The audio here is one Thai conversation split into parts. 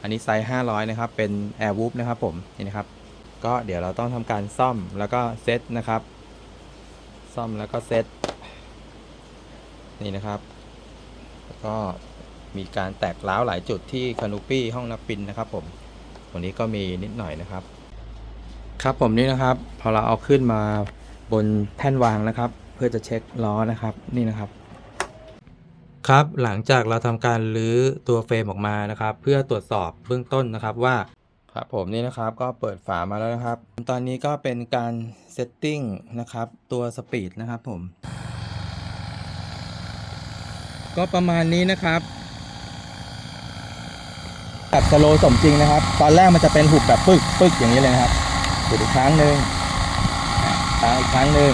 อันนี้ไซส์500 นะครับ เป็น Air w o o p นะครับผมนี่นะครับ ก็เดี๋ยวเราต้องทำการซ่อมแล้วก็เซตนะครับ ซ่อมแล้วก็เซตนี่นะครับ แล้วก็มีการแตกร้าวหลายจุดที่คานูปี้ห้องนับปินนะครับผมตรงนี้ก็มีนิดหน่อยนะครับ ครับผมนี่นะครับ พอเราเอาขึ้นมาบนแท่นวางนะครับ เพื่อจะเช็คล้อนะครับนี่นะครับ ครับหลังจากเราทำการรื้อตัวเฟรมออกมานะครับ เพื่อตรวจสอบเบื้องต้นนะครับว่าครับผมนี่นะครับก็เปิดฝามาแล้วนะครับ ตอนนี้ก็เป็นการเซตติ้งนะครับตัวสปีดนะครับผม ก็ประมาณนี้นะครับแบบสโลสมจริงนะครับ ตอนแรกมันจะเป็นหุบแบบปึกปึกอย่างนี้เลยนะครับดูอีกครั้งหนึ่งอะตามอีกครั้งหนึ่ง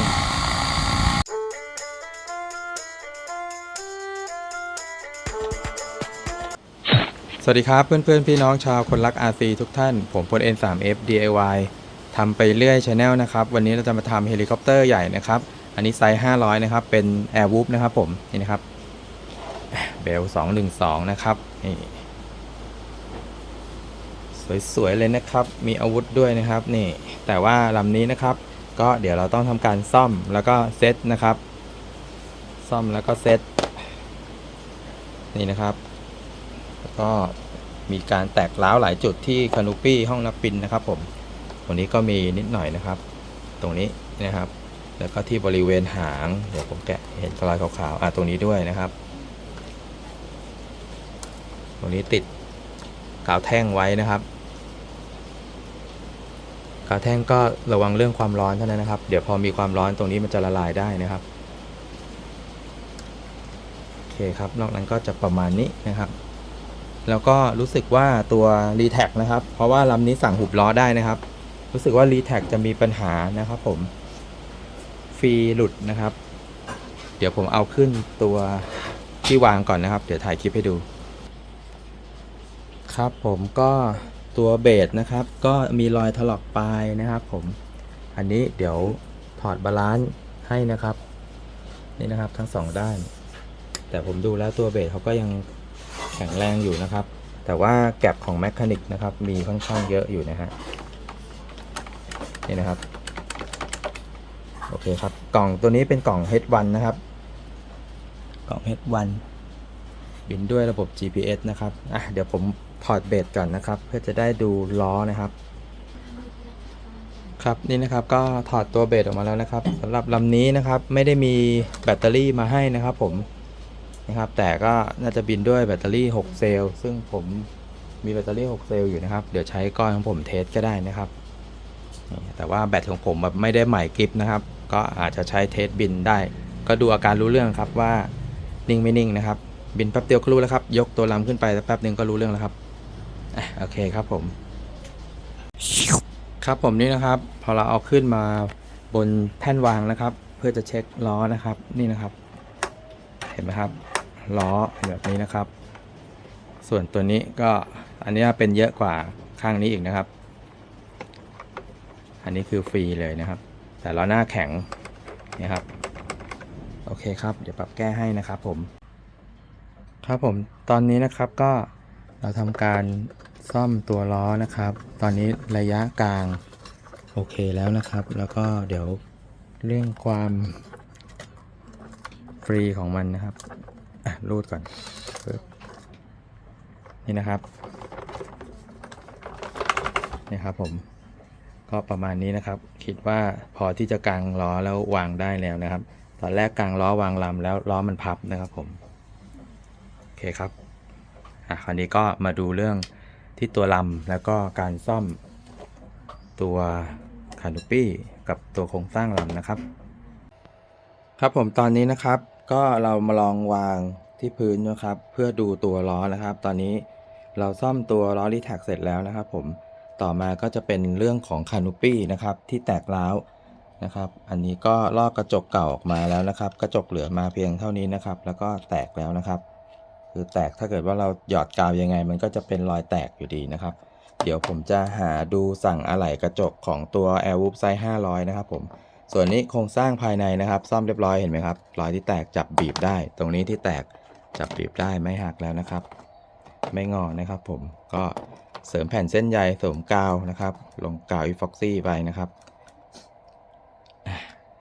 สวัสดีครับเพื่อนๆพี่น้องชาวคนรัก RC ทุกท่าน ผมพล N3F DIY ทำไปเรื่อย Channel นะครับ วันนี้เราจะมาทำเฮลิคอปเตอร์ใหญ่นะครับ อันนี้ไซส์ 500 นะครับ เป็น Air w o o p นะครับผม นี่นะครับ เบล 212 นะครับนี่สวย ๆ เลยนะครับ มีอาวุธด้วยนะครับนี่ แต่ว่าลำนี้นะครับ ก็เดี๋ยวเราต้องทำการซ่อมแล้วก็เซตนะครับ ซ่อมแล้วก็เซตนี่นะครับ ก็มีการแตกร้าวหลายจุดที่คานูปี้ห้องนับปินนะครับผมตรงนี้ก็มีนิดหน่อยนะครับ ตรงนี้นะครับ แล้วก็ที่บริเวณหาง เดี๋ยวผมแกะเห็นรอยขาวๆอะตรงนี้ด้วยนะครับ ตรงนี้ติดกาวแท่งไว้นะครับกาวแท่งก็ระวังเรื่องความร้อนเท่านั้นนะครับ เดี๋ยวพอมีความร้อนตรงนี้มันจะละลายได้นะครับ โอเคครับ นอกนั้นก็จะประมาณนี้นะครับ แล้วก็รู้สึกว่าตัว r e t a g นะครับ เพราะว่าลำนี้สั่งหุบล้อได้นะครับ รู้สึกว่า r e t a g จะมีปัญหานะครับผมฟรีหลุดนะครับ เดี๋ยวผมเอาขึ้นตัวที่วางก่อนนะครับ เดี๋ยวถ่ายคลิปให้ดู ครับผมก็ตัวเบสนะครับ ก็มีรอยถลอกปลายนะครับ ผมอันนี้เดี๋ยวถอดบาลานซ์ให้นะครับ นี่นะครับทั้งสองด้าน แต่ผมดูแล้วตัวเบสเขาก็ยัง แข็งแรงอยู่นะครับ แต่ว่าแกลบของแมคคานิกนะครับมีค่อนข้างเยอะอยู่นะฮะนี่นะครับโอเคครับกล่องตัวนี้เป็นกล่อง H1 นะครับกล่อง H1 บินด้วยระบบ GPS นะครับอะเดี๋ยวผมถอดเบสก่อนนะครับ เพื่อจะได้ดูล้อนะครับ ครับนี่นะครับก็ถอดตัวเบสออกมาแล้วนะครับสำหรับลำนี้นะครับไม่ได้มีแบตเตอรี่มาให้นะครับผม นะครับ แต่ก็น่าจะบินด้วยแบตเตอรี่ 6 เซลล์ ซึ่งผมมีแบตเตอรี่ 6 เซลล์อยู่นะครับ เดี๋ยวใช้ก้อนของผมเทสก็ได้นะครับ แต่ว่าแบตของผมแบบไม่ได้ใหม่กริปนะครับ ก็อาจจะใช้เทสบินได้ ก็ดูอาการรู้เรื่องครับว่านิ่งไม่นิ่งนะครับ บินแป๊บเดียวก็รู้แล้วครับ ยกตัวลำขึ้นไปแป๊บหนึ่งก็รู้เรื่องแล้วครับอโอเคครับผม ครับผมนี่นะครับ พอเราเอาขึ้นมาบนแท่นวางนะครับ เพื่อจะเช็คล้อนะครับ นี่นะครับ เห็นไหมครับ ล้อแบบนี้นะครับ ส่วนตัวนี้ก็อันนี้เป็นเยอะกว่าข้างนี้อีกนะครับ อันนี้คือฟรีเลยนะครับ แต่ล้อหน้าแข็งนะครับ โอเคครับ เดี๋ยวปรับแก้ให้นะครับผม ครับผมตอนนี้นะครับก็เราทำการซ่อมตัวล้อนะครับ ตอนนี้ระยะกลางโอเคแล้วนะครับ แล้วก็เดี๋ยวเรื่องความฟรีของมันนะครับ อะรูดก่อนนี่นะครับนี่ครับผมก็ประมาณนี้นะครับ คิดว่าพอที่จะกางล้อแล้ววางได้แล้วนะครับ ตอนแรกกางล้อวางลำแล้วล้อมันพับนะครับผมโอเคครับอะคราวนี้ก็มาดูเรื่องที่ตัวลำแล้วก็การซ่อมตัวคานูปี้กับตัวโครงสร้างลำนะครับ ครับผมตอนนี้นะครับ ก็เรามาลองวางที่พื้นนะครับ เพื่อดูตัวล้อนะครับ ตอนนี้เราซ่อมตัวล้อรีแท็กเสร็จแล้วนะครับ ผมต่อมาก็จะเป็นเรื่องของคานูปี้นะครับที่แตกร้าวนะครับ อันนี้ก็ลอกกระจกเก่าออกมาแล้วนะครับ กระจกเหลือมาเพียงเท่านี้นะครับ แล้วก็แตกแล้วนะครับ คือแตกถ้าเกิดว่าเราหยอดกาวยังไง มันก็จะเป็นรอยแตกอยู่ดีนะครับ เดี๋ยวผมจะหาดูสั่งอะไหล่กระจกของตัว Air w o o p Size 500 นะครับผม ส่วนนี้โครงสร้างภายในนะครับ ซ่อมเรียบร้อยเห็นไหมครับรอยที่แตกจับบีบได้ ตรงนี้ที่แตกจับบีบได้ไม่หักแล้วนะครับ ไม่งอนะครับ ผมก็เสริมแผ่นเส้นใยสวมกาวนะครับ ลงกาวอีฟ็อกซี่ไปนะครับ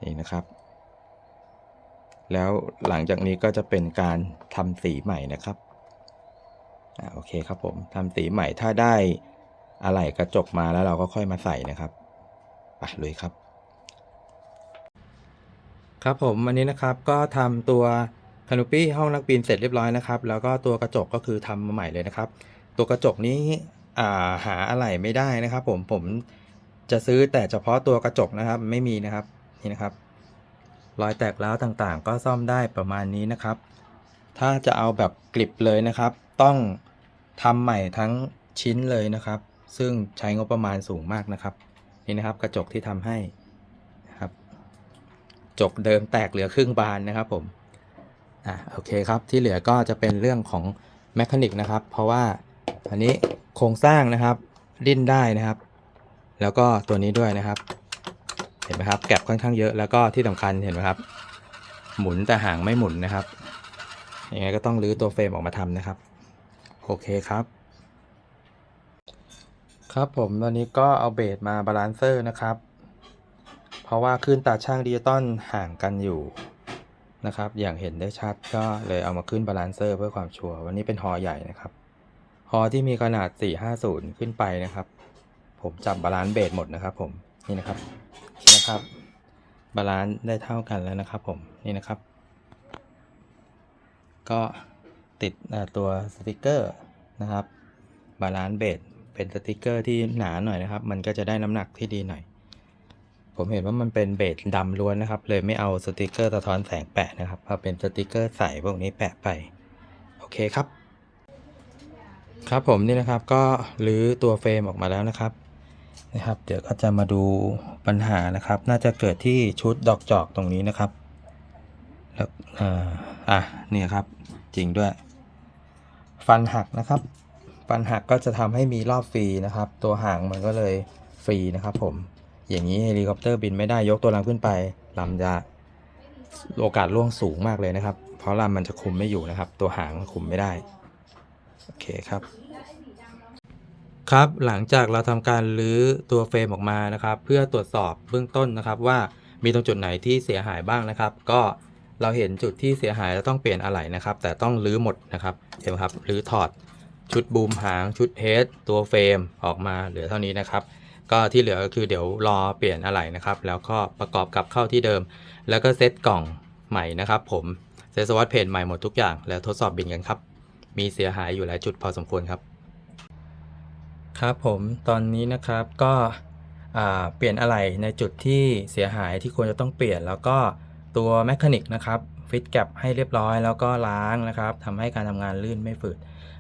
นี่นะครับ แล้วหลังจากนี้ก็จะเป็นการทำสีใหม่นะครับอ่าโอเคครับผมทำสีใหม่ถ้าได้อะไหล่กระจกมาแล้วเราก็ค่อยมาใส่นะครับไปเลยครับ ครับผมวันนี้นะครับก็ทำตัวคานูปี้ห้องนักบินเสร็จเรียบร้อยนะครับ แล้วก็ตัวกระจกก็คือทำมาใหม่เลยนะครับ ตัวกระจกนี้าหาอะไหล่ไม่ได้นะครับ ผมผมจะซื้อแต่เฉพาะตัวกระจกนะครับไม่มีนะครับนี่นะครับรอยแตกร้าวต่างๆ ก็ซ่อมได้ประมาณนี้นะครับ ถ้าจะเอาแบบกริบเลยนะครับ ต้องทำใหม่ทั้งชิ้นเลยนะครับ ซึ่งใช้งบประมาณสูงมากนะครับ นี่นะครับกระจกที่ทำให้ จกเดิมแตกเหลือครึ่งบานนะครับผมอะโอเคครับที่เหลือก็จะเป็นเรื่องของแมคานิกนะครับ เพราะว่าอันนี้โครงสร้างนะครับดิ้นได้นะครับ แล้วก็ตัวนี้ด้วยนะครับ เห็นไหมครับแก็บค่อนข้างเยอะแล้วก็ที่สำคัญเห็นไหมครับ หมุนแต่หางไม่หมุนนะครับยังไงก็ต้องรื้อตัวเฟรมออกมาทำนะครับ โอเคครับ ครับผมตอนนี้ก็เอาเบสมาบาลานเซอร์นะครับ เพราะว่าคลื่นตาช่างดิจิตอลห่างกันอยู่นะครับ อย่างเห็นได้ชัดก็เลยเอามาขึ้นบาลานเซอร์เพื่อความชัวร์วันนี้เป็นฮอใหญ่นะครับฮอที่มีขนาด 450 ขึ้นไปนะครับ ผมจับบาลานซ์เบสหมดนะครับ ผมนี่นะครับนะครับ บาลานซ์ได้เท่ากันแล้วนะครับ ผมนี่นะครับ ก็ติดตัวสติกเกอร์นะครับบาลานซ์เบสเป็นสติกเกอร์ที่หนาหน่อยนะครับ มันก็จะได้น้ำหนักที่ดีหน่อย ผมเห็นว่ามันเป็นเบสดำล้วนนะครับ เลยไม่เอาสติกเกอร์สะท้อนแสงแปะนะครับเอาเป็นสติกเกอร์ใสพวกนี้แปะไป โอเคครับ ครับผมนี่นะครับก็รื้อตัวเฟรมออกมาแล้วนะครับนะครับ เดี๋ยวก็จะมาดูปัญหานะครับ น่าจะเกิดที่ชุดดอกจอกตรงนี้นะครับ แล้วอ่าอะเนี่ยครับ จริงด้วย ฟันหักนะครับ ฟันหักก็จะทำให้มีรอบฟรีนะครับ ตัวหางมันก็เลยฟรีนะครับผม อย่างนี้เฮลิคอปเตอร์บินไม่ได้ยกตัวลำขึ้นไปลำจะโอกาสล่วงสูงมากเลยนะครับ เพราะลำมันจะคุมไม่อยู่นะครับ ตัวหางคุมไม่ได้ โอเคครับ ครับหลังจากเราทำการรื้อตัวเฟรมออกมานะครับ เพื่อตรวจสอบเบื้องต้นนะครับ ว่ามีตรงจุดไหนที่เสียหายบ้างนะครับ ก็เราเห็นจุดที่เสียหายแล้วต้องเปลี่ยนอะไหล่นะครับ แต่ต้องรื้อหมดนะครับเห็นไหมครับรื้อถอดชุดบูมหางชุดเฮดตัวเฟรมออกมาเหลือเท่านี้นะครับ ก็ที่เหลือก็คือเดี๋ยวรอเปลี่ยนอะไหล่นะครับ แล้วก็ประกอบกับเข้าที่เดิม แล้วก็เซตกล่องใหม่นะครับ ผมเซตสวัสดเพจใหม่หมดทุกอย่างแล้วทดสอบบินกันครับ มีเสียหายอยู่หลายจุดพอสมควรครับ ครับผมตอนนี้นะครับก็เปลี่ยนอะไหล่ในจุดที่เสียหายที่ควรจะต้องเปลี่ยน แล้วก็ตัวแมคานิกนะครับฟิตแกปให้เรียบร้อยแล้วก็ล้างนะครับทำให้การทำงานลื่นไม่ฝืด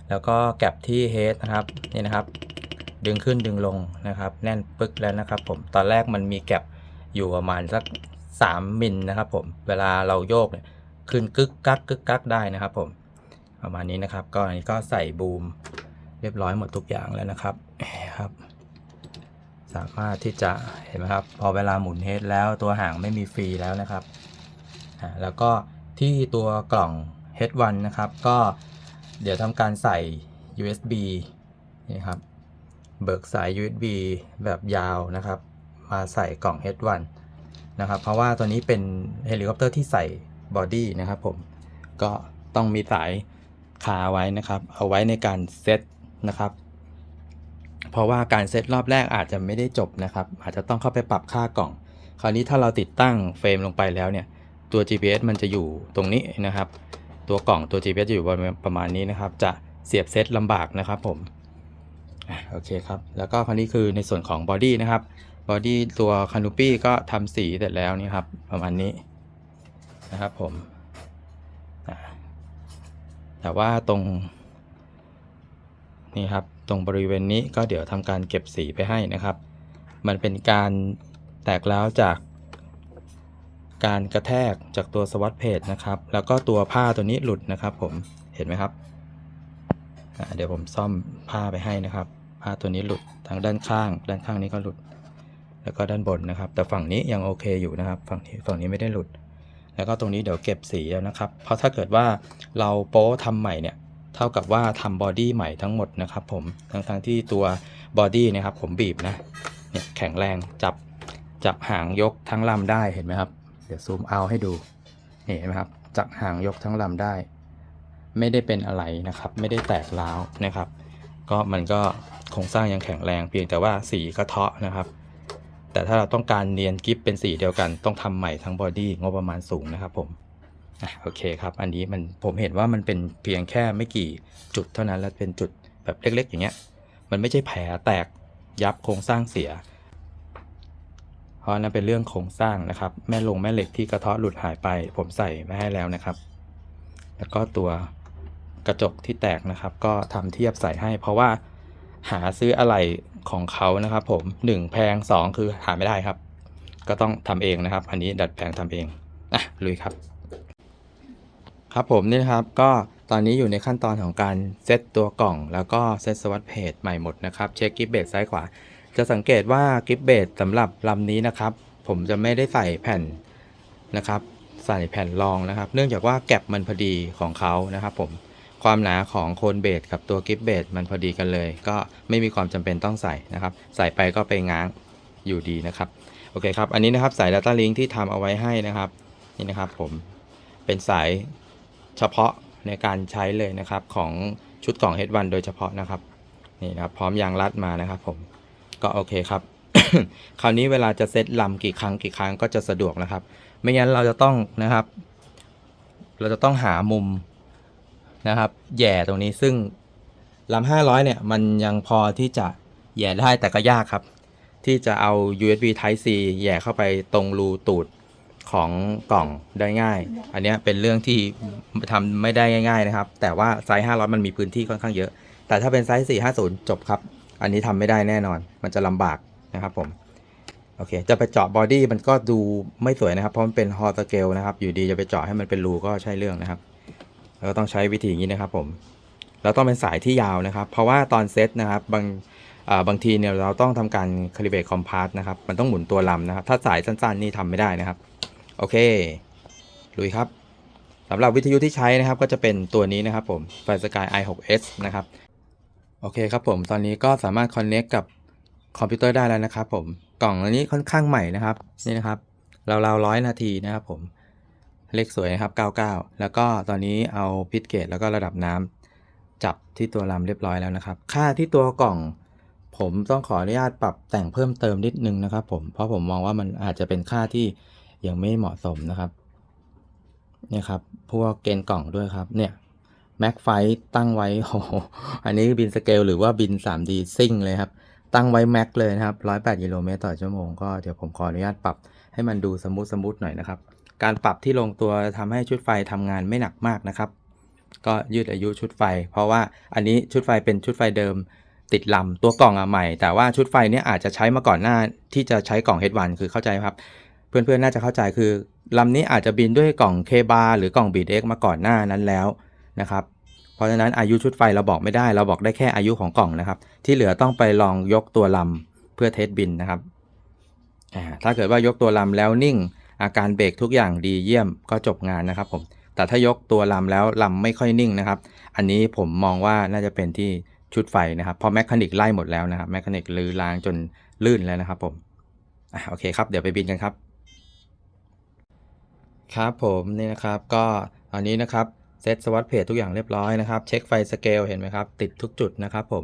แล้วก็แกปที่เฮดนะครับนี่นะครับ ดึงขึ้นดึงลงนะครับ แน่นปึ๊กแล้วนะครับ ผมตอนแรกมันมีแกปอยู่ประมาณสัก 3มิลนะครับ ผมเวลาเราโยกเนี่ยขึ้นกึกกักกึกกักได้นะครับ ผมประมาณนี้นะครับ ก็อันนี้ก็ใส่บูมเรียบร้อยหมดทุกอย่างแล้วนะครับครับ สามารถที่จะเห็นไหมครับ พอเวลาหมุนเฮดแล้วตัวหางไม่มีฟรีแล้วนะครับอ่าแล้วก็ที่ตัวกล่อง H1 นะครับ ก็เดี๋ยวทำการใส่ USB นี่ครับ เบิกสาย USB แบบยาวนะครับ มาใส่กล่อง H1 นะครับ เพราะว่าตัวนี้เป็นเฮลิคอปเตอร์ที่ใส่บอดี้นะครับผม ก็ต้องมีสายคาไว้นะครับ เอาไว้ในการเซตนะครับ เพราะว่าการเซตรอบแรกอาจจะไม่ได้จบนะครับ อาจจะต้องเข้าไปปรับค่ากล่อง คราวนี้ถ้าเราติดตั้งเฟรมลงไปแล้วเนี่ย ตัว GPS มันจะอยู่ตรงนี้นะครับ ตัวกล่องตัว GPS จะอยู่ประมาณนี้นะครับ จะเสียบเซตลำบากนะครับผม โอเคครับ แล้วก็คราวนี้คือในส่วนของบอดี้นะครับ บอดี้ตัวคานูปี้ก็ทำสีเสร็จแล้วนี่ครับ ประมาณนี้นะครับผมแต่ว่าตรง นี่ครับ ตรงบริเวณนี้ก็เดี๋ยวทำการเก็บสีไปให้นะครับ มันเป็นการแตกร้วจากการกระแทกจากตัวสวัสดเพจนะครับ แล้วก็ตัวผ้าตัวนี้หลุดนะครับผม เห็นไหมครับ เดี๋ยวผมซ่อมผ้าไปให้นะครับ ผ้าตัวนี้หลุดทางด้านข้าง ด้านข้างนี้ก็หลุด แล้วก็ด้านบนนะครับ แต่ฝั่งนี้ยังโอเคอยู่นะครับ ฝั่งนี้ฝั่งนี้ไม่ได้หลุด แล้วก็ตรงนี้เดี๋ยวเก็บสีแล้วนะครับ เพราะถ้าเกิดว่าเราโป๊ทำใหม่เนี่ยเท่ากับว่าทำบอดี้ใหม่ทั้งหมดนะครับผมทั้งทั้งที่ตัวบอดี้นะครับผมบีบนะเนี่ยแข็งแรงจับจับหางยกทั้งลำได้เห็นไหมครับ เดี๋ยวซูมเอาให้ดูเห็นไหมครับจับหางยกทั้งลำได้ ไม่ได้เป็นอะไรนะครับ ไม่ได้แตกร้าวนะครับ ก็มันก็โครงสร้างยังแข็งแรงเพียงแต่ว่าสีกระเทาะนะครับ แต่ถ้าเราต้องการเนียนกิฟเป็นสีเดียวกัน ต้องทำใหม่ทั้งบอดี้งบประมาณสูงนะครับผมโอเคครับ อันนี้มันผมเห็นว่ามันเป็นเพียงแค่ไม่กี่จุดเท่านั้นแล้วเป็นจุดแบบเล็ก ๆ อย่างเงี้ย มันไม่ใช่แผลแตกยับโครงสร้างเสีย เพราะนั่นเป็นเรื่องโครงสร้างนะครับ แม่ลงแม่เหล็กที่กระเทาะหลุดหายไป ผมใส่ไม่ให้แล้วนะครับ แล้วก็ตัว กระจกที่แตกนะครับ ก็ทำเทียบใส่ให้ เพราะว่าหาซื้ออะไรของเขานะครับผมหนึ่งแพงสองคือหาไม่ได้ครับ ก็ต้องทำเองนะครับ อันนี้ดัดแปลงทำเองอะลุยครับ ครับผมนี่นะครับก็ตอนนี้อยู่ในขั้นตอนของการเซตตัวกล่อง แล้วก็เซตสวัสดเพจใหม่หมดนะครับ เช็คกิฟเบสซ้ายขวา จะสังเกตว่ากิฟเบสสำหรับลำนี้นะครับ ผมจะไม่ได้ใส่แผ่นนะครับ ใส่แผ่นรองนะครับ เนื่องจากว่าแก็บมันพอดีของเขานะครับผม ความหนาของโคนเบสกับตัวกิฟเบสมันพอดีกันเลย ก็ไม่มีความจำเป็นต้องใส่นะครับ ใส่ไปก็ไปง้างอยู่ดีนะครับ โอเคครับ อันนี้นะครับสาย Data Link ที่ทำเอาไว้ให้นะครับ นี่นะครับผมเป็นสายเฉพาะในการใช้เลยนะครับของชุดกล่อง H1 โดยเฉพาะนะครับนี่นะครับพร้อมยางรัดมานะครับผมก็โอเคครับ คราวนี้เวลาจะเซตลำกี่ครั้งกี่ครั้งก็จะสะดวกนะครับ ไม่งั้นเราจะต้องนะครับ เราจะต้องหามุม นะครับ แย่ตรงนี้ซึ่งลำห้าร้อยเนี่ย มันยังพอที่จะแย่ได้แต่ก็ยากครับ ที่จะเอา USB Type C แย่เข้าไปตรงรูตูดของกล่องได้ง่าย อันนี้เป็นเรื่องที่ทำไม่ได้ง่าย ๆ นะครับ แต่ว่าไซส์500 มันมีพื้นที่ค่อนข้างเยอะ แต่ถ้าเป็นไซส์ 450 จบครับ อันนี้ทำไม่ได้แน่นอน มันจะลำบากนะครับผม โอเค จะไปเจาะบอดี้มันก็ดูไม่สวยนะครับ เพราะมันเป็นฮอร์สเกลนะครับ อยู่ดีจะไปเจาะให้มันเป็นรูก็ใช่เรื่องนะครับ แล้วก็ต้องใช้วิธีอย่างนี้นะครับผมแล้วต้องเป็นสายที่ยาวนะครับ เพราะว่าตอนเซตนะครับบางบางทีเนี่ยเราต้องทำการคาลิเบตคอมพาสนะครับ มันต้องหมุนตัวลำนะครับ ถ้าสายสั้นๆ นี่ทำไม่ได้นะครับ โอเค ลุยครับสำหรับวิทยุที่ใช้นะครับ ก็จะเป็นตัวนี้นะครับผมไฟสกาย i6s นะครับ โอเคครับผม ตอนนี้ก็สามารถคอนเน c t กับคอมพิวเตอร์ได้แล้วนะครับผม กล่องอันนี้ค่อนข้างใหม่นะครับ นี่นะครับราวๆร้อยนาทีนะครับผม เลขสวยนะครับ 99 แล้วก็ตอนนี้เอาพิทเกตแล้วก็ระดับน้ำจับที่ตัวลำเรียบร้อยแล้วนะครับ ค่าที่ตัวกล่อง ผมต้องขออนุญาตปรับแต่งเพิ่มเติมนิดนึงนะครับผม เพราะผมมองว่ามันอาจจะเป็นค่าที่ยังไม่เหมาะสมนะครับเนี่ยครับ พวกเกณฑ์กล่องด้วยครับ เนี่ยแม็กไฟตั้งไว้โอ้โหอันนี้บินสเกลหรือว่าบิน 3D ซิ่งเลยครับ ตั้งไว้แม็กเลยนะครับ 108กิโลเมตรต่อชั่วโมงก็เดี๋ยวผมขออนุญาตปรับให้มันดูสมูทสมูทหน่อยนะครับ การปรับที่ลงตัวทำให้ชุดไฟทำงานไม่หนักมากนะครับ ก็ยืดอายุชุดไฟ เพราะว่าอันนี้ชุดไฟเป็นชุดไฟเดิมติดลำตัวกล่องอะใหม่ แต่ว่าชุดไฟเนี้ยอาจจะใช้มาก่อนหน้าที่จะใช้กล่อง H1 คือเข้าใจไหมครับ เพื่อนๆน่าจะเข้าใจคือลำนี้อาจจะบินด้วยกล่องเคบาหรือกล่องบีดเอ็กมาก่อนหน้านั้นแล้วนะครับเพราะฉะนั้นอายุชุดไฟเราบอกไม่ได้เราบอกได้แค่อายุของกล่องนะครับ ที่เหลือต้องไปลองยกตัวลำเพื่อเทสบินนะครับถ้าเกิดว่ายกตัวลำแล้วนิ่ง อาการเบรกทุกอย่างดีเยี่ยมก็จบงานนะครับผมแต่ถ้ายกตัวลำแล้วลำไม่ค่อยนิ่งนะครับ อันนี้ผมมองว่าน่าจะเป็นที่ชุดไฟนะครับพราะแมคานิกไล่หมดแล้วนะครับแมคานิกลือลางจนลื่นแล้วนะครับผมอะโอเคครับ เดี๋ยวไปบินกันครับ ครับผมนี่นะครับก็ตอนนี้นะครับเซตสวัสดเพจทุกอย่างเรียบร้อยนะครับ เช็คไฟสเกลเห็นไหมครับ ติดทุกจุดนะครับผม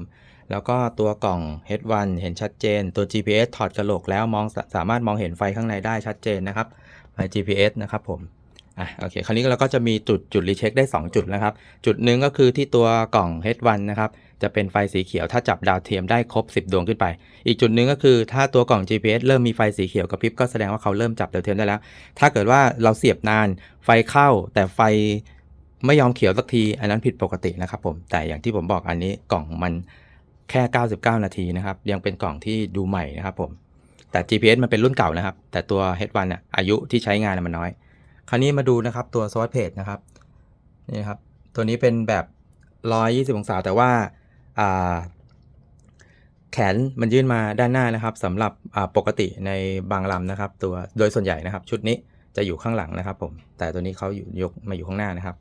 แล้วก็ตัวกล่อง H1 เห็นชัดเจน ตัว GPS ถอดกระโหลกแล้วมองสามารถมองเห็นไฟข้างในได้ชัดเจนนะครับไฟ GPS นะครับผมอะโอเค คราวนี้เราก็จะมีจุดจุดรีเช็คได้ 2 จุดนะครับ จุดหนึ่งก็คือที่ตัวกล่อง H1 นะครับจะเป็นไฟสีเขียวถ้าจับดาวเทียมได้ครบ 10 ดวงขึ้นไป อีกจุดหนึ่งก็คือถ้าตัวกล่อง GPS เริ่มมีไฟสีเขียวกระพริบก็แสดงว่าเขาเริ่มจับดาวเทียมได้แล้ว ถ้าเกิดว่าเราเสียบนานไฟเข้าแต่ไฟไม่ยอมเขียวสักที อันนั้นผิดปกตินะครับผมแต่อย่างที่ผมบอกอันนี้กล่องมัน แค่ 99 นาทีนะครับ ยังเป็นกล่องที่ดูใหม่นะครับผม แต่ GPS มันเป็นรุ่นเก่านะครับ แต่ตัว H1 น่ะอายุที่ใช้งานมันน้อย คราวนี้มาดูนะครับตัว Source Page นะครับนี่ครับ ตัวนี้เป็นแบบ 120 องศา แต่ว่าแขนมันยื่นมาด้านหน้านะครับสำหรับปกติในบางลำนะครับ ตัวโดยส่วนใหญ่นะครับ ชุดนี้จะอยู่ข้างหลังนะครับผมแต่ตัวนี้เขาอยู่ยกมาอยู่ข้างหน้านะครับ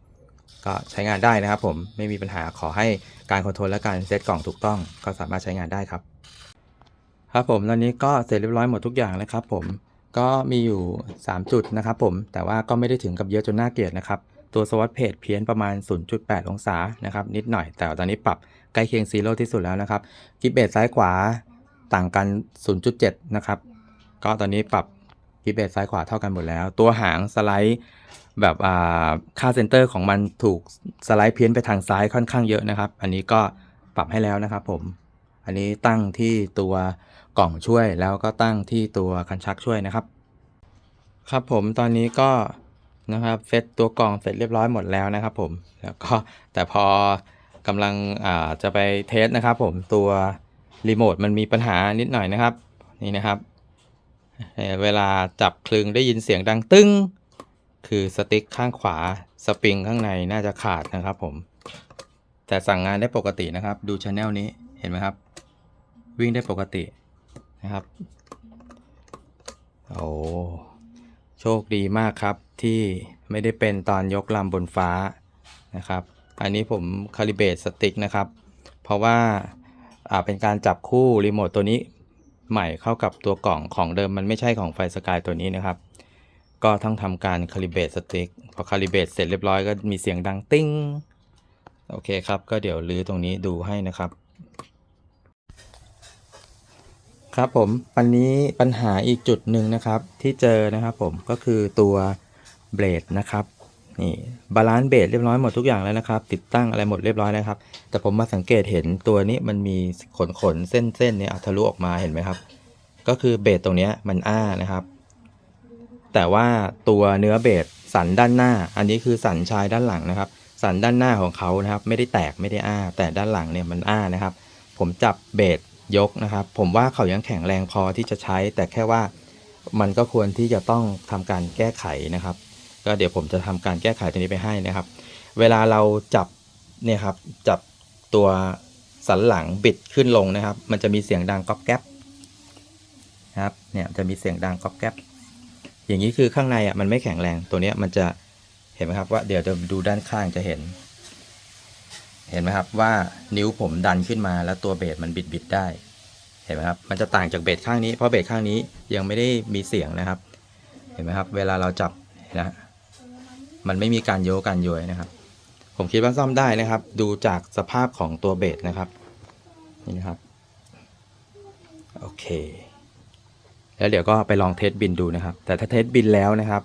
ก็ใช้งานได้นะครับผมไม่มีปัญหาขอให้การคอนโทรลและการเซตกล่องถูกต้อง ก็สามารถใช้งานได้ครับ ครับผมตอนนี้ก็เสร็จเรียบร้อยหมดทุกอย่างแล้วครับผมก็มีอยู่ 3 จุดนะครับผมแต่ว่าก็ไม่ได้ถึงกับเยอะจนน่าเกลียดนะครับ ตัวสวอตเพจเพี้ยนประมาณ 0.8 องศานะครับนิดหน่อยแต่ตอนนี้ปรับใกล้เคียงซีโร่ที่สุดแล้วนะครับกิบเบสซ้ายขวาต่างกัน 0.7 นะครับ ก็ตอนนี้ปรับ กิเบสซ้ายขวาเท่ากันหมดแล้ว ตัวหางสไลด์แบบอ่าค่าเซนเตอร์ของมันถูกสไลด์เพี้ยนไปทางซ้ายค่อนข้างเยอะนะครับ อันนี้ก็ปรับให้แล้วนะครับผม อันนี้ตั้งที่ตัวกล่องช่วยแล้วก็ตั้งที่ตัวคันชักช่วยนะครับ ครับผมตอนนี้ก็นะครับเซตตัวกล่องเสร็จเรียบร้อยหมดแล้วนะครับผม แล้วก็แต่พอกำลังอ่าจะไปเทสนะครับผมตัวรีโมทมันมีปัญหานิดหน่อยนะครับ นี่นะครับ เวลาจับคลึงได้ยินเสียงดังตึ้ง คือสติ๊กข้างขวาสปริงข้างในน่าจะขาดนะครับผม แต่สั่งงานได้ปกตินะครับ ดูช anel นี้เห็นไหมครับ วิ่งได้ปกตินะครับ โอ้โชคดีมากครับที่ไม่ได้เป็นตอนยกลำบนฟ้านะครับ อันนี้ผมคาลิเบตสติ๊กนะครับ เพราะว่าเป็นการจับคู่รีโมทตัวนี้ ใหม่เข้ากับตัวกล่องของเดิมมันไม่ใช่ของไฟสกายตัวนี้นะครับ ก็ต้องทำการคาลิเบตสติ๊กพอคาลิเบตเสร็จเรียบร้อยก็มีเสียงดังติ้งโอเคครับ ก็เดี๋ยวลื้อตรงนี้ดูให้นะครับ ครับผมวันนี้ปัญหาอีกจุดหนึ่งนะครับที่เจอนะครับผมก็คือตัวเบรดนะครับ นี่บาลานซ์เบรดเรียบร้อยหมดทุกอย่างแล้วนะครับ ติดตั้งอะไรหมดเรียบร้อยแล้วครับ แต่ผมมาสังเกตเห็นตัวนี้มันมีขนขนๆเส้นเส้นๆเนี่ยทะลุออกมาเห็นไหมครับ ก็คือเบรดตรงนี้มันอ้านะครับ แต่ว่าตัวเนื้อเบรดสันด้านหน้า อันนี้คือสันชายด้านหลังนะครับ สันด้านหน้าของเขานะครับ ไม่ได้แตกไม่ได้อ้า แต่ด้านหลังเนี่ยมันอ้านะครับ ผมจับเบรดยกนะครับ ผมว่าเขายังแข็งแรงพอที่จะใช้ แต่แค่ว่ามันก็ควรที่จะต้องทำการแก้ไขนะครับ ก็เดี๋ยวผมจะทำการแก้ไขตัวนี้ไปให้นะครับ เวลาเราจับเนี่ยครับจับตัวสันหลังบิดขึ้นลงนะครับ มันจะมีเสียงดังก๊อบแก๊บนะครับเนี่ยจะมีเสียงดังก๊อบแก๊บอย่างนี้คือข้างในอะมันไม่แข็งแรงตัวเนี้ยมันจะเห็นไหมครับว่าเดี๋ยวจะดูด้านข้างจะเห็น เห็นไหมครับว่านิ้วผมดันขึ้นมาแล้วตัวเบสมันบิดบิดได้ เห็นไหมครับมันจะต่างจากเบสข้างนี้เพราะเบสข้างนี้ยังไม่ได้มีเสียงนะครับ เห็นไหมครับ เวลาเราจับนะ มันไม่มีการโยกการโยยนะครับ ผมคิดว่าซ่อมได้นะครับ ดูจากสภาพของตัวเบสนะครับนี่นะครับโอเค แล้วเดี๋ยวก็ไปลองเทสบินดูนะครับ แต่ถ้าเทสบินแล้วนะครับ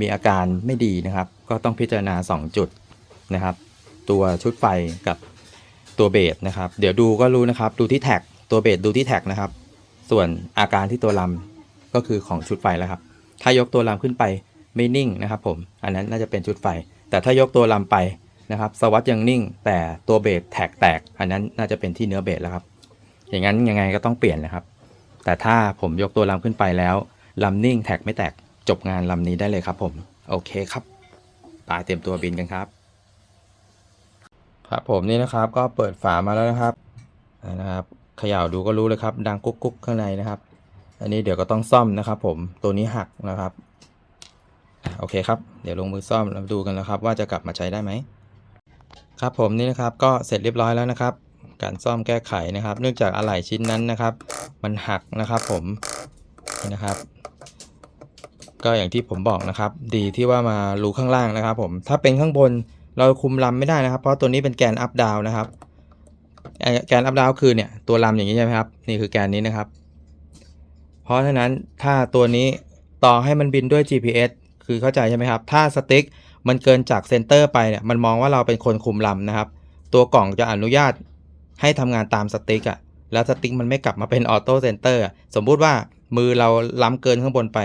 มีอาการไม่ดีนะครับ ก็ต้องพิจารณา 2 จุดนะครับ ตัวชุดไฟกับตัวเบสนะครับ เดี๋ยวดูก็รู้นะครับ ดูที่แท็กตัวเบสดูที่แท็กนะครับ ส่วนอาการที่ตัวลำก็คือของชุดไฟแล้วครับ ถ้ายกตัวลำขึ้นไป ไม่นิ่งนะครับผม อันนั้นน่าจะเป็นชุดไฟ แต่ถ้ายกตัวลำไปนะครับสวัสดยังนิ่ง แต่ตัวเบสแท็กแตก อันนั้นน่าจะเป็นที่เนื้อเบสแล้วครับ อย่างนั้นยังไงก็ต้องเปลี่ยนนะครับ แต่ถ้าผมยกตัวลำขึ้นไปแล้วลำนิ่งแท็กไม่แตกจบงานลำนี้ได้เลยครับผม โอเคครับไปเตรียมตัวบินกันครับ ครับผมนี่นะครับก็เปิดฝามาแล้วนะครับนะครับเขย่าดูก็รู้เลยครับ ดังกุ๊กกุ๊กข้างในนะครับ อันนี้เดี๋ยวก็ต้องซ่อมนะครับ ผมตัวนี้หักนะครับ โอเคครับ เดี๋ยวลงมือซ่อมแล้วดูกันนะครับ ว่าจะกลับมาใช้ได้ไหม ครับผมนี่นะครับก็เสร็จเรียบร้อยแล้วนะครับ การซ่อมแก้ไขนะครับ เนื่องจากอะไหล่ชิ้นนั้นนะครับ มันหักนะครับผมนี่นะครับก็อย่างที่ผมบอกนะครับ ดีที่ว่ามารูข้างล่างนะครับผมถ้าเป็นข้างบนเราคุมลำไม่ได้นะครับ เพราะตัวนี้เป็นแกนอัพดาวนะครับ แกนอัพดาวคือเนี่ยตัวลำอย่างนี้ใช่ไหมครับ นี่คือแกนนี้นะครับ เพราะฉะนั้นถ้าตัวนี้ต่อให้มันบินด้วย GPS คือเข้าใจใช่ไหมครับ ถ้าสติ๊กมันเกินจากเซนเตอร์ไปเนี่ยมันมองว่าเราเป็นคนคุมลำนะครับ ตัวกล่องจะอนุญาตให้ทำงานตามสติ๊กอะ่ะแล้วสติ๊กมันไม่กลับมาเป็นออโต้เซนเตอร์สมมุติว่ามือเราล้ำเกินข้างบนไป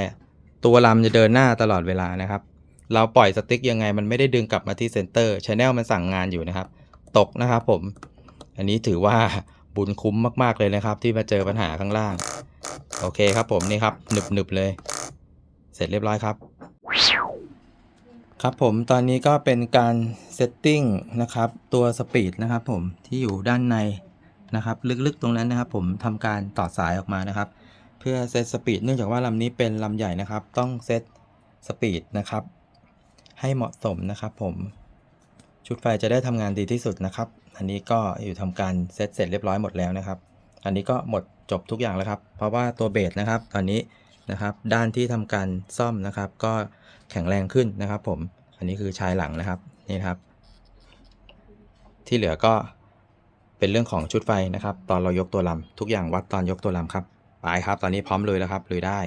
ตัวลำจะเดินหน้าตลอดเวลานะครับ เราปล่อยสติ๊กยังไงมันไม่ได้ดึงกลับมาที่เซนเตอร์ชแนลมันสั่งงานอยู่นะครับ ตกนะครับผม อันนี้ถือว่าบุญคุ้มมากๆเลยนะครับ ที่มาเจอปัญหาข้างล่าง โอเคครับผมนี่ครับหนึบหนึบๆเลย เสร็จเรียบร้อยครับ ครับผมตอนนี้ก็เป็นการเซตติ้งนะครับตัวสปีดนะครับผมที่อยู่ด้านในนะครับลึกๆตรงนั้นนะครับ ผมทำการต่อสายออกมานะครับ เพื่อเซตสปีดเนื่องจากว่าลำนี้เป็นลำใหญ่นะครับ ต้องเซตสปีดนะครับ ให้เหมาะสมนะครับผมชุดไฟจะได้ทำงานดีที่สุดนะครับ อันนี้ก็อยู่ทำการเซตเสร็จเรียบร้อยหมดแล้วนะครับ อันนี้ก็หมดจบทุกอย่างแล้วครับ เพราะว่าตัวเบสนะครับ ตอนนี้นะครับ ด้านที่ทำการซ่อมนะครับก็ แข็งแรงขึ้นนะครับผม อันนี้คือชายหลังนะครับนี่นครับ ที่เหลือก็เป็นเรื่องของชุดไฟนะครับ ตอนเรายกตัวลำทุกอย่างวัดตอนยกตัวลำครับไปครับ ตอนนี้พร้อมเลยแล้วครับลุยได้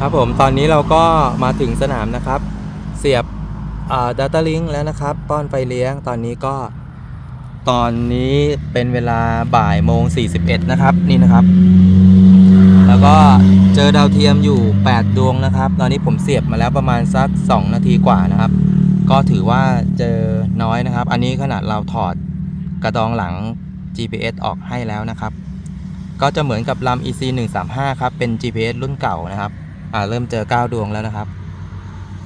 ครับผมตอนนี้เราก็มาถึงสนามนะครับ เสียบอ่า data link แล้วนะครับ ป้อนไฟเลี้ยงตอนนี้ก็ตอนนี้เป็นเวลาบ่ายโมง41นะครับ นี่นะครับ ก็เจอดาวเทียมอยู่ 8 ดวงนะครับ ตอนนี้ผมเสียบมาแล้วประมาณสัก 2 นาทีกว่านะครับ ก็ถือว่าเจอน้อยนะครับ อันนี้ขนาดเราถอดกระดองหลัง GPS ออกให้แล้วนะครับ ก็จะเหมือนกับลำ EC 135ครับ เป็น GPS รุ่นเก่านะครับ อ่าเริ่มเจอ 9 ดวงแล้วนะครับ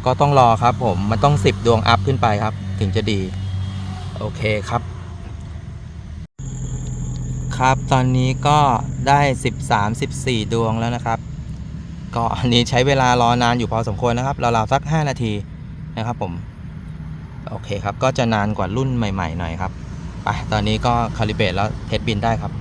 ก็ต้องรอครับผม มันต้อง 10 ดวงอัพขึ้นไปครับ ถึงจะดี โอเคครับ ครับ ตอนนี้ก็ ได้ 13 14 ดวงแล้วนะครับ ก็อันนี้ใช้เวลารอนานอยู่พอสมควรนะครับราวๆสัก 5 นาทีนะครับผม โอเคครับ ก็จะนานกว่ารุ่นใหม่ ๆ หน่อยครับไปตอนนี้ก็คาลิเบรตแล้วเทสบินได้ครับ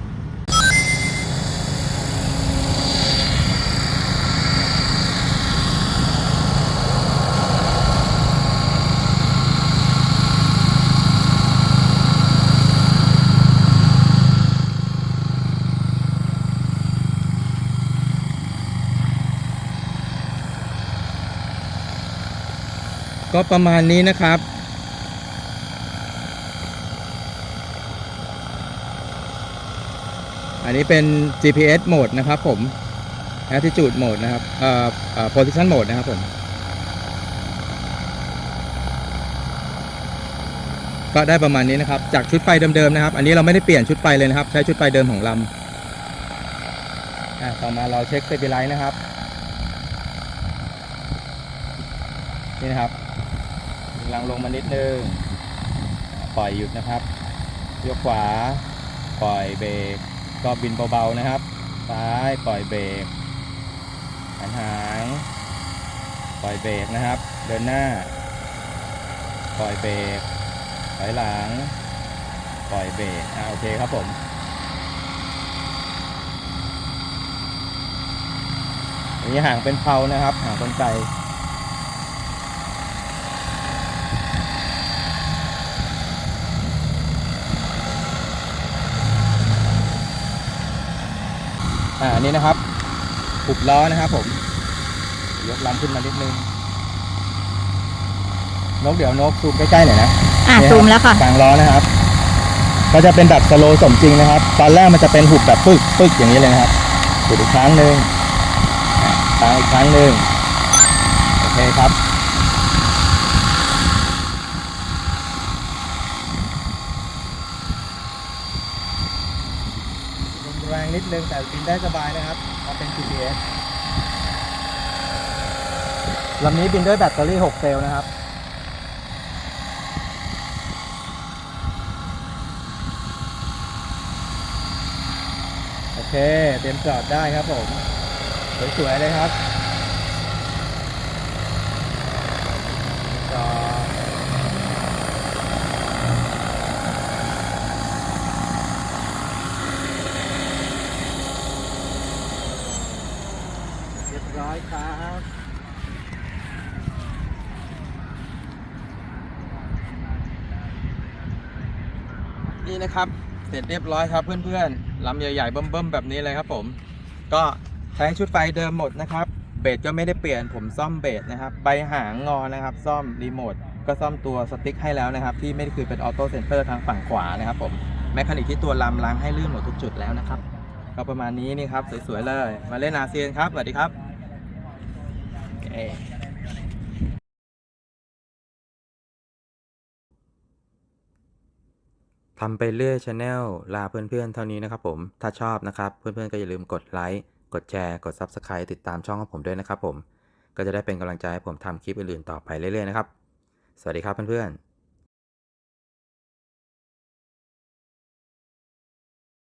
ก็ประมาณนี้นะครับ อันนี้เป็น GPS mode นะครับผม attitude mode นะครับ เอ่อเอ่อ position mode นะครับผม ก็ได้ประมาณนี้นะครับ จากชุดไฟเดิมๆนะครับ อันนี้เราไม่ได้เปลี่ยนชุดไฟเลยนะครับ ใช้ชุดไฟเดิมของลำอะต่อมาเราเช็ค stabilize นะครับนี่นะครับ ลังลงมานิดนึง ปล่อยหยุดนะครับ ยกขวา ปล่อยเบรก ก็บินเบาๆนะครับ ซ้าย ปล่อยเบรกหันหางปล่อยเบรกนะครับ เดินหน้า ปล่อยเบรก ถอยหลัง ปล่อยเบรก อ่าโอเคครับผมอันนี้ห่างเป็นเพลานะครับ ห่างเป็นไกล อ่าอันนี้นะครับหุบล้อนะครับผมยกลำขึ้นมานิดนึงนกเดี๋ยวนกซูมใกล้ๆหน่อยนะอะเนี่ยซูมแล้วค่ะ กลางล้อนะครับ ก็จะเป็นแบบสโลว์สมจริงนะครับ ตอนแรกมันจะเป็นหุบแบบปึกปึกอย่างนี้เลยนะครับหุบอีกครั้งหนึ่งอะกลางอีกครั้งหนึ่งโอเคครับ แร งนิดนึงแต่บินได้สบายนะครับเพราเป็น GPS ลำนี้บินด้วยแบตเตอรี่ 6 เซลล์นะครับ โอเค เต็มจอดได้ครับผม สวยๆเลยครับจอดเรียบร้อยครับ นี่นะ ครับ เสร็จเรียบร้อยครับเพื่อนๆลำใหญ่ๆเบิ่มๆแบบนี้เลยครับผม ก็ใช้ชุดไฟเดิมหมดนะครับ เบสก็ไม่ได้เปลี่ยนผมซ่อมเบสนะครับ ใบหางงอนะครับ ซ่อมรีโมทก็ซ่อมตัวสติ๊กให้แล้วนะครับ ที่ไม่ได้คือเป็นออโต้เซนเตอร์ทางฝั่งขวานะครับผมแมคานิกที่ตัวลำล้างให้ลื่นหมดทุกจุดแล้วนะครับ ก็ประมาณนี้นี่ครับสวยๆเลย มาเล่นอาเซียนครับสวัสดีครับโทำไปเรื่อยชาแนลลาเพื่อนๆเท่านี้นะครับผม ถ้าชอบนะครับ เพื่อนๆก็อย่าลืมกดไลค์ กดแชร์ กด Subscribe ติดตามช่องของผมด้วยนะครับผม ก็จะได้เป็นกำลังใจให้ผมทำคลิปอื่นๆต่อไปเรื่อยๆนะครับ สวัสดีครับเพื่อนๆ